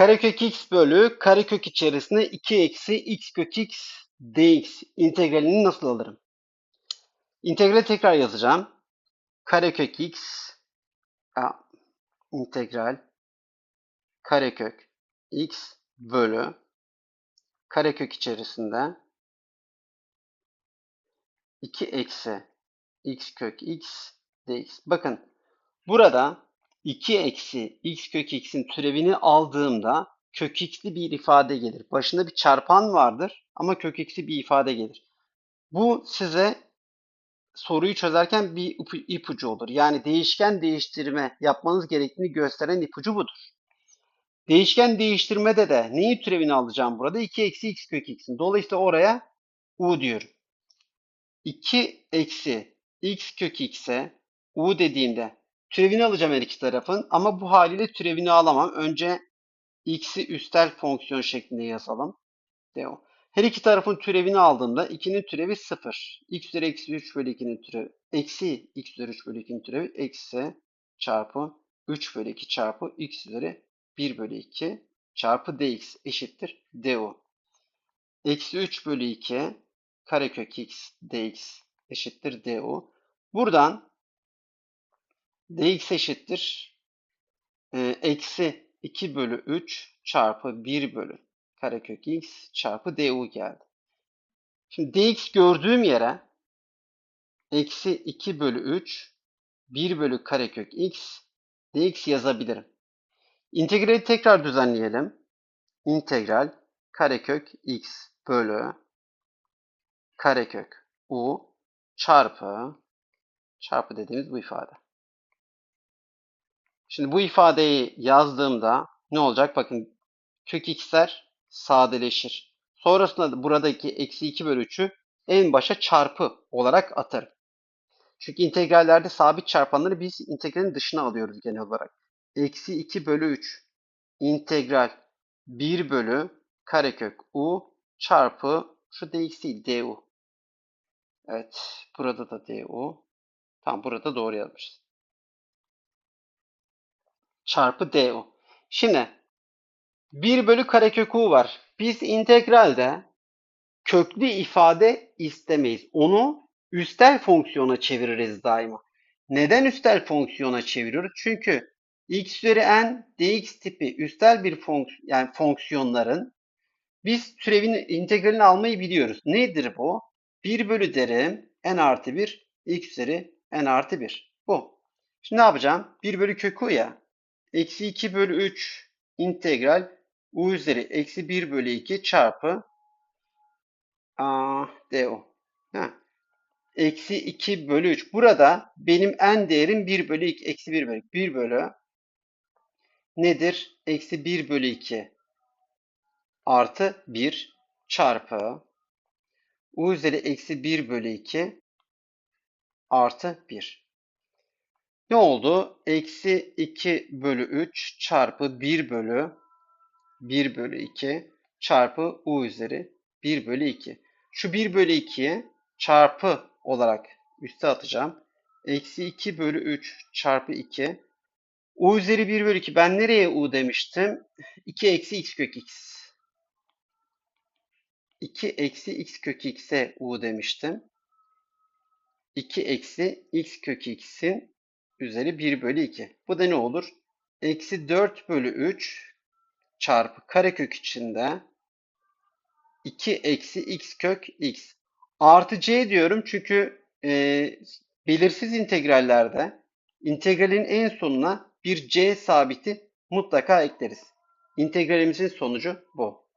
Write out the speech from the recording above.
Karekök x bölü karekök içerisinde 2 eksi x kök x dx integralini nasıl alırım? İntegrali tekrar yazacağım. Karekök x a, integral karekök x bölü karekök içerisinde 2 eksi x kök x dx. Bakın burada 2 eksi x kök x'in türevini aldığımda kök x'li bir ifade gelir. Başında bir çarpan vardır ama kök x'li bir ifade gelir. Bu size soruyu çözerken bir ipucu olur. Yani değişken değiştirme yapmanız gerektiğini gösteren ipucu budur. Değişken değiştirmede de neyi türevini alacağım burada? 2 eksi x kök x'in. Dolayısıyla oraya u diyorum. 2 eksi x kök x'e u dediğimde türevini alacağım her iki tarafın ama bu haliyle türevini alamam. Önce x'i üstel fonksiyon şeklinde yazalım. Devam. Her iki tarafın türevini aldığımda 2'nin türevi 0. x üzeri eksi 3 bölü 2'nin türevi eksi x üzeri 3 bölü 2'nin türevi eksi çarpı 3 bölü 2 çarpı x üzeri 1 bölü 2 çarpı dx eşittir du. Eksi 3 bölü 2 karekök x dx eşittir du. Buradan dx eşittir e, eksi 2 bölü 3 çarpı 1 bölü karekök x çarpı du geldi. Şimdi dx gördüğüm yere eksi 2 bölü 3 1 bölü karekök x dx yazabilirim. İntegrali tekrar düzenleyelim. İntegral karekök x bölü karekök u çarpı çarpı dediğimiz bu ifade. Şimdi bu ifadeyi yazdığımda ne olacak? Bakın kök x'ler sadeleşir. Sonrasında buradaki eksi 2 bölü 3'ü en başa çarpı olarak atarım. Çünkü integrallerde sabit çarpanları biz integralin dışına alıyoruz genel olarak. Eksi 2 bölü 3 integral 1 bölü karekök u çarpı şu dx değil du. Evet burada da du. Tam burada doğru yazmışız. Çarpı du. Şimdi 1 bölü karekök u var. Biz integralde köklü ifade istemeyiz. Onu üstel fonksiyona çeviririz daima. Neden üstel fonksiyona çeviriyoruz? Çünkü x üzeri n dx tipi üstel bir fonksiyon yani fonksiyonların biz türevin integralini almayı biliyoruz. Nedir bu? 1 bölü derim n artı 1 x üzeri n artı 1. Bu. Şimdi ne yapacağım? 1 bölü kök u ya. Eksi 2 bölü 3 integral u üzeri eksi 1 bölü 2 çarpı a, du. Ha. Eksi 2 bölü 3. Burada benim n değerim 1 bölü 2. Eksi 1 bölü 1 bölü nedir? Eksi 1 bölü 2 artı 1 çarpı u üzeri eksi 1 bölü 2 artı 1. Ne oldu? Eksi 2 bölü 3 çarpı 1 bölü 1 bölü 2 çarpı u üzeri 1 bölü 2. Şu 1 bölü 2'yi çarpı olarak üste atacağım. Eksi 2 bölü 3 çarpı 2. u üzeri 1 bölü 2. Ben nereye u demiştim? 2 eksi x kök x. 2 eksi x kök x'e u demiştim. 2 eksi x kök x'in üzeri 1 bölü 2. Bu da ne olur? Eksi 4 bölü 3 çarpı karekök içinde 2 eksi x kök x. Artı c diyorum çünkü e, belirsiz integrallerde integralin en sonuna bir c sabiti mutlaka ekleriz. İntegralimizin sonucu bu.